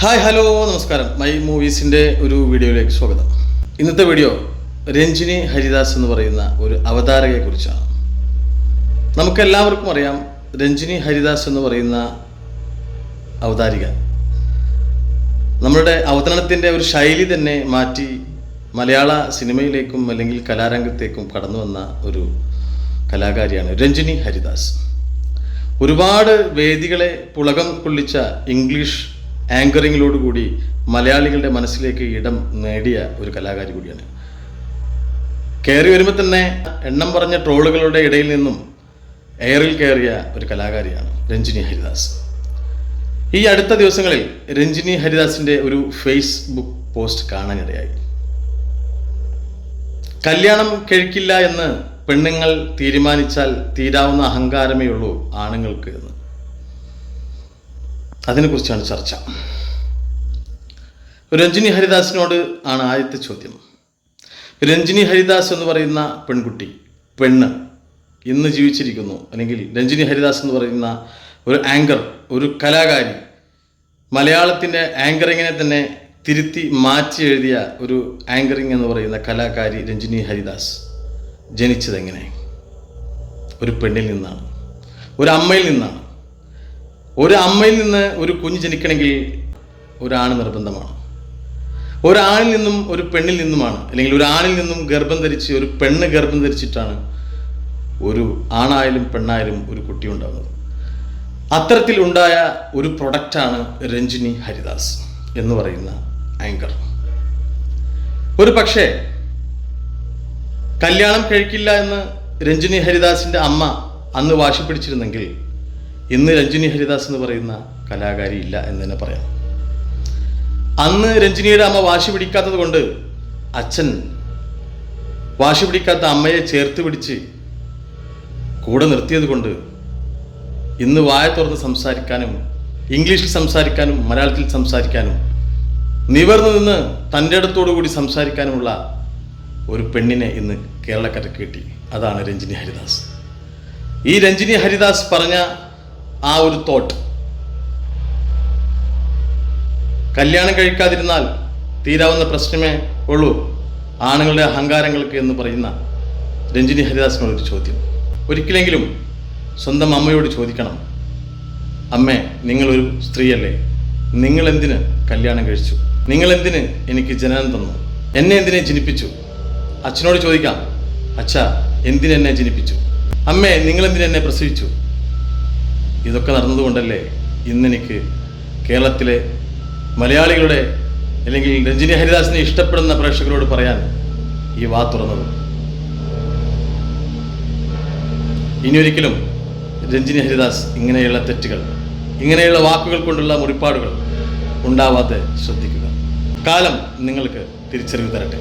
Hi hello നമസ്കാരം. My മൂവീസിന്റെ ഒരു വീഡിയോയിലേക്ക് സ്വാഗതം. ഇന്നത്തെ വീഡിയോ രഞ്ജിനി ഹരിദാസ് എന്ന് പറയുന്ന ഒരു അവതാരകയെക്കുറിച്ചാണ് നമുക്കെല്ലാവർക്കും അറിയാം രഞ്ജിനി ഹരിദാസ് എന്ന് പറയുന്ന അവതാരിക. നമ്മളുടെ അവതരണത്തിന്റെ ഒരു ശൈലി തന്നെ മാറ്റി മലയാള സിനിമയിലേക്കും അല്ലെങ്കിൽ കലാരംഗത്തേക്കും കടന്നു വന്ന ഒരു കലാകാരിയാണ് രഞ്ജിനി ഹരിദാസ്. ഒരുപാട് വേദികളെ പുളകം കൊള്ളിച്ച ഇംഗ്ലീഷ് ആങ്കറിങ്ങിലോടുകൂടി മലയാളികളുടെ മനസ്സിലേക്ക് ഇടം നേടിയ ഒരു കലാകാരി കൂടിയാണ്. കയറി വരുമ്പോൾ തന്നെ എണ്ണം പറഞ്ഞ ട്രോളുകളുടെ ഇടയിൽ നിന്നും എയറിൽ കയറിയ ഒരു കലാകാരിയാണ് രഞ്ജിനി ഹരിദാസ്. ഈ അടുത്ത ദിവസങ്ങളിൽ രഞ്ജിനി ഹരിദാസിന്റെ ഒരു ഫേസ്ബുക്ക് പോസ്റ്റ് കാണാനിടയായി. കല്യാണം കഴിക്കില്ല എന്ന് പെണ്ണുങ്ങൾ തീരുമാനിച്ചാൽ തീരാവുന്ന അഹങ്കാരമേ ഉള്ളൂ ആണുങ്ങൾക്ക് എന്ന്. അതിനെക്കുറിച്ചാണ് ചർച്ച. രഞ്ജിനി ഹരിദാസിനോട് ആണ് ആദ്യത്തെ ചോദ്യം. രഞ്ജിനി ഹരിദാസ് എന്ന് പറയുന്ന പെൺകുട്ടി പെണ്ണ് ഇന്ന് ജീവിച്ചിരിക്കുന്നു. അല്ലെങ്കിൽ രഞ്ജിനി ഹരിദാസ് എന്ന് പറയുന്ന ഒരു ആങ്കർ ഒരു കലാകാരി മലയാളത്തിന്റെ ആങ്കറിങ്ങിനെ തന്നെ തിരുത്തി മാറ്റി എഴുതിയ ഒരു ആങ്കറിങ് എന്ന് പറയുന്ന കലാകാരി രഞ്ജിനി ഹരിദാസ് ജനിച്ചതെങ്ങനെ? ഒരു പെണ്ണിൽ നിന്നാണ്. ഒരു അമ്മയിൽ നിന്നാണ്. ഒരു അമ്മയിൽ നിന്ന് ഒരു കുഞ്ഞ് ജനിക്കണമെങ്കിൽ ഒരാണ് നിർബന്ധമാണ്. ഒരാണിൽ നിന്നും ഒരു പെണ്ണിൽ നിന്നുമാണ്. അല്ലെങ്കിൽ ഒരു നിന്നും ഗർഭം ധരിച്ച് ഒരു പെണ്ണ് ഗർഭം ധരിച്ചിട്ടാണ് ഒരു ആണായാലും പെണ്ണായാലും ഒരു കുട്ടി ഉണ്ടാകുന്നത് അത്തരത്തിൽ ഉണ്ടായ ഒരു പ്രൊഡക്റ്റാണ് രഞ്ജിനി ഹരിദാസ് എന്ന് പറയുന്ന ആങ്കർ ഒരു പക്ഷേ കല്യാണം കഴിക്കില്ല എന്ന് രഞ്ജിനി ഹരിദാസിന്റെ അമ്മ അന്ന് വാശി പിടിച്ചിരുന്നെങ്കിൽ ഇന്ന് രഞ്ജിനി ഹരിദാസ് എന്ന് പറയുന്ന കലാകാരി ഇല്ല എന്ന് തന്നെ പറയാം. അന്ന് രഞ്ജിനിയുടെ അമ്മ വാശി പിടിക്കാത്തത് കൊണ്ട് അച്ഛൻ വാശി പിടിക്കാത്ത അമ്മയെ ചേർത്ത് പിടിച്ച് കൂടെ നിർത്തിയത് കൊണ്ട് ഇന്ന് വായ തുറന്ന് സംസാരിക്കാനും ഇംഗ്ലീഷിൽ സംസാരിക്കാനും മലയാളത്തിൽ സംസാരിക്കാനും നിവർന്നു നിന്ന് തന്റെ അടുത്തോടു കൂടി സംസാരിക്കാനുമുള്ള ഒരു പെണ്ണിനെ ഇന്ന് കേരളക്കരക്ക് കിട്ടി. അതാണ് രഞ്ജിനി ഹരിദാസ്. ഈ രഞ്ജിനി ഹരിദാസ് പറഞ്ഞ ആ ഒരു തോട്ട് കല്യാണം കഴിക്കാതിരുന്നാൽ തീരാവുന്ന പ്രശ്നമേ ഉള്ളൂ. ആണുങ്ങളുടെ അഹങ്കാരങ്ങൾക്ക് എന്ന് പറയുന്ന രഞ്ജിനി ഹരിദാസിനോടൊരു ചോദ്യം. ഒരിക്കലെങ്കിലും സ്വന്തം അമ്മയോട് ചോദിക്കണം. അമ്മേ നിങ്ങളൊരു സ്ത്രീയല്ലേ? നിങ്ങളെന്തിന് കല്യാണം കഴിച്ചു? നിങ്ങളെന്തിന് എനിക്ക് ജനനം തന്നു? എന്നെ എന്തിനെ ജനിപ്പിച്ചു? അച്ഛനോട് ചോദിക്കാം. അച്ഛ എന്തിനെന്നെ ജനിപ്പിച്ചു? അമ്മേ നിങ്ങളെന്തിനെന്നെ പ്രസവിച്ചു? ഇതൊക്കെ നടന്നതുകൊണ്ടല്ലേ ഇന്നെനിക്ക് കേരളത്തിലെ മലയാളികളുടെ അല്ലെങ്കിൽ രഞ്ജിനി ഹരിദാസിനെ ഇഷ്ടപ്പെടുന്ന പ്രേക്ഷകരോട് പറയാൻ ഈ വാ തുറന്നത്. ഇനിയൊരിക്കലും രഞ്ജിനി ഹരിദാസ് ഇങ്ങനെയുള്ള തെറ്റുകൾ ഇങ്ങനെയുള്ള വാക്കുകൾ കൊണ്ടുള്ള മുറിപ്പാടുകൾ ഉണ്ടാവാതെ ശ്രദ്ധിക്കുക. കാലം നിങ്ങൾക്ക് തിരിച്ചറിവ് തരട്ടെ.